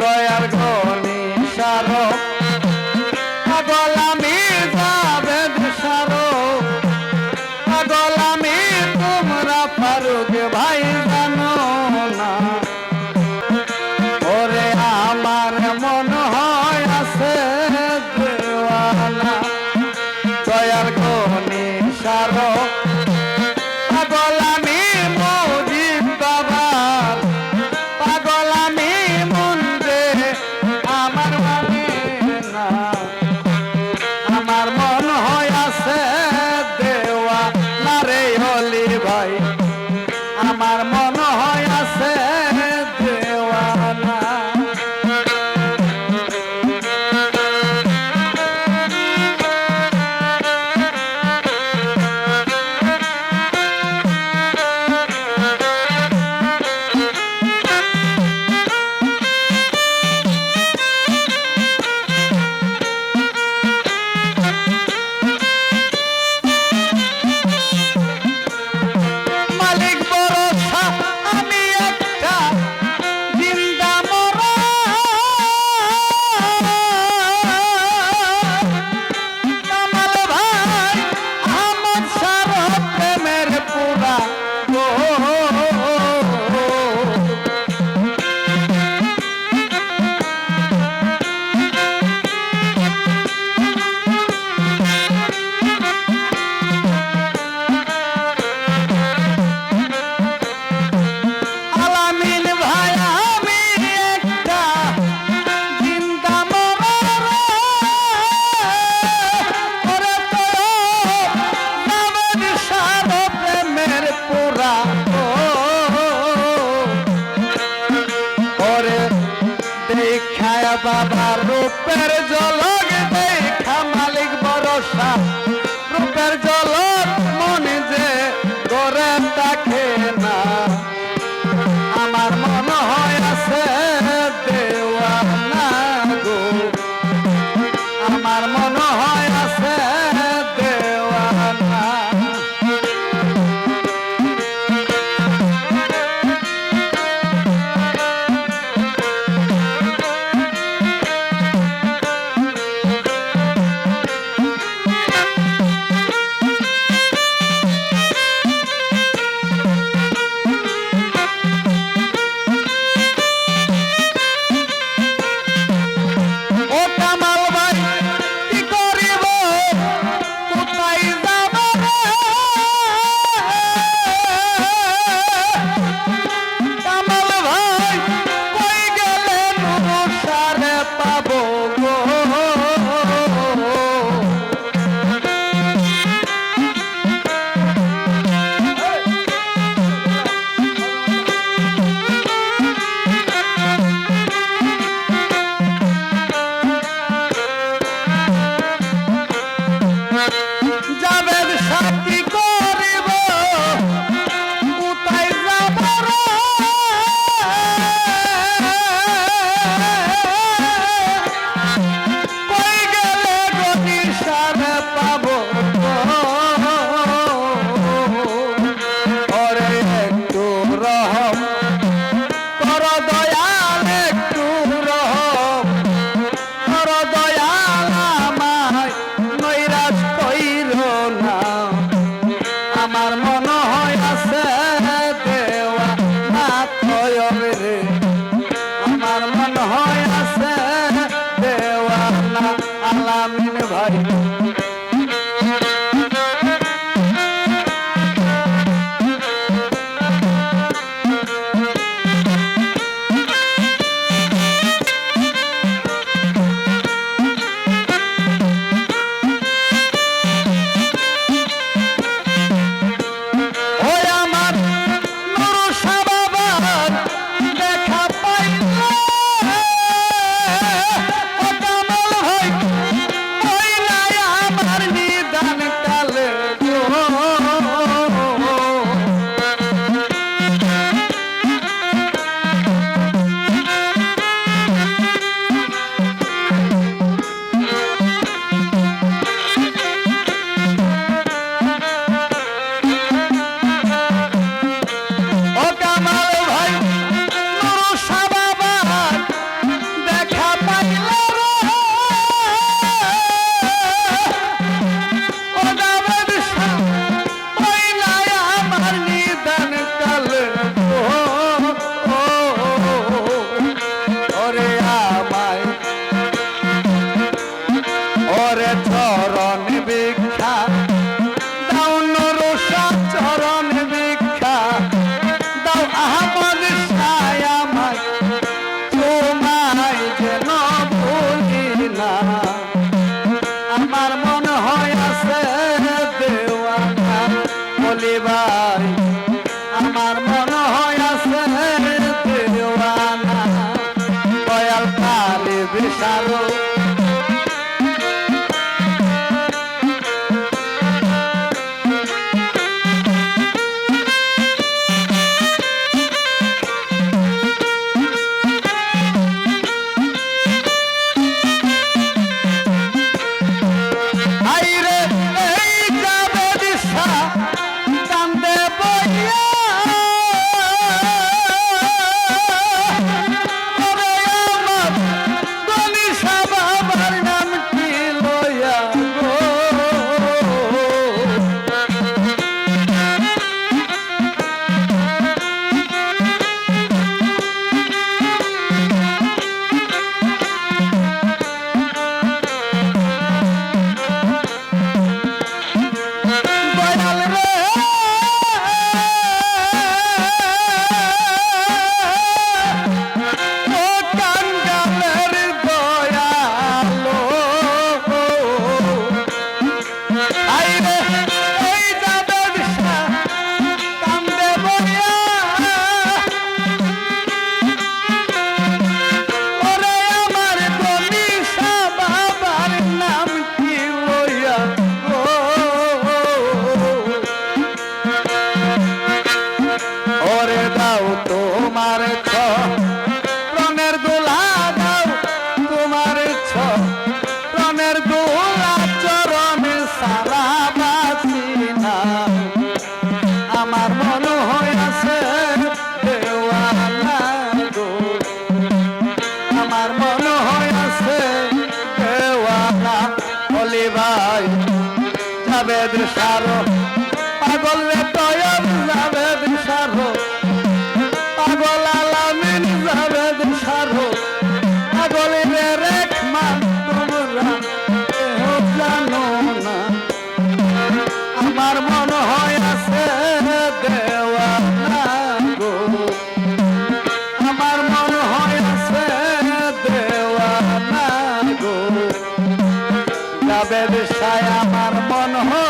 দয়াল ঘনি সারো। পাগল আমি যাবেদ সারো। পাগল আমি তোমরা ফারুক ভাই জানো না। ওরে আমার মন রূপের জলগ দেখা মালিক বরসা beijar দুলা চরণ সারা বাসি না আমার মন হয়েছে আমার মন হয়েছে ভাই। যাবে দৃশ্যার পাগল তয়াম on the hook.